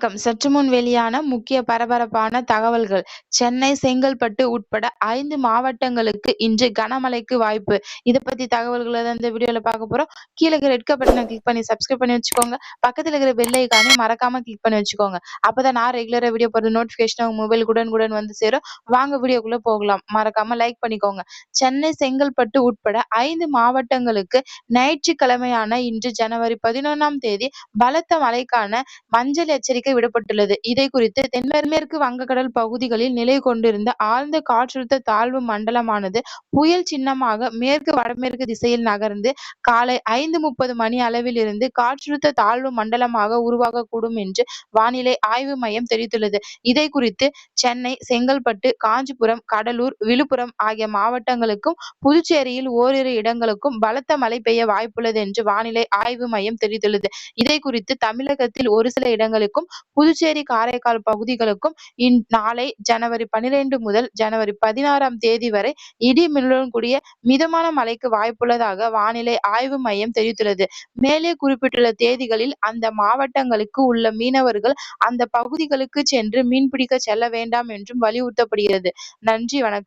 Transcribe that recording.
வணக்கம் சற்று முன் வெளியான முக்கிய பரபரப்பான தகவல்கள். சென்னை செங்கல்பட்டு உட்பட ஐந்து மாவட்டங்களுக்கு இன்று கனமழைக்கு வாய்ப்பு. இதை பத்தி தகவல்களை தான் இந்த வீடியோல பார்க்க போறோம். கீழே இருக்கிற ரெட் பட்டனை கிளிக் பண்ணி சப்ஸ்கிரைப் பண்ணி வச்சுக்கோங்க. பக்கத்துல இருக்கிற பெல் மறக்காம கிளிக் பண்ணி வச்சுக்கோங்க. அப்பதான் நான் ரெகுலரா வீடியோ போடுற நோட்டிபிகேஷன் உங்க மொபைல் உடனுக்குடன் வந்து சேரும். வாங்க வீடியோக்குள்ள போகலாம். மறக்காம லைக் பண்ணிக்கோங்க. சென்னை செங்கல்பட்டு உட்பட ஐந்து மாவட்டங்களுக்கு ஞாயிற்றுக்கிழமையான இன்று ஜனவரி பதினொன்றாம் தேதி பலத்த மழைக்கான மஞ்சள் எச்சரிக்கை விடப்பட்டுள்ளது. இதை குறித்து தென்மேற்கு வங்கக்கடல் பகுதிகளில் நிலை கொண்டிருந்த ஆழ்ந்த காற்றழுத்த தாழ்வு மண்டலமானது புயல் சின்னமாக மேற்கு வடமேற்கு திசையில் நகர்ந்து காலை ஐந்து முப்பது மணி அளவில் இருந்து காற்றழுத்த தாழ்வு மண்டலமாக உருவாகக்கூடும் என்று வானிலை ஆய்வு மையம் தெரிவித்துள்ளது. இதை குறித்து சென்னை செங்கல்பட்டு காஞ்சிபுரம் கடலூர் விழுப்புரம் ஆகிய மாவட்டங்களுக்கும் புதுச்சேரியில் ஓரிரு இடங்களுக்கும் பலத்த மழை பெய்ய வாய்ப்புள்ளது என்று வானிலை ஆய்வு மையம் தெரிவித்துள்ளது. இதை குறித்து தமிழகத்தில் ஒரு சில இடங்களுக்கும் புதுச்சேரி காரைக்கால் பகுதிகளுக்கும் இன் நாளை ஜனவரி பனிரெண்டு முதல் ஜனவரி பதினாறாம் தேதி வரை இடி மின்னலுடன் கூடிய மிதமான மழைக்கு வாய்ப்புள்ளதாக வானிலை ஆய்வு மையம் தெரிவித்துள்ளது. மேலே குறிப்பிட்டுள்ள தேதிகளில் அந்த மாவட்டங்களுக்கு உள்ள மீனவர்கள் அந்த பகுதிகளுக்கு சென்று மீன்பிடிக்க செல்ல வேண்டாம் என்றும் வலியுறுத்தப்படுகிறது. நன்றி வணக்கம்.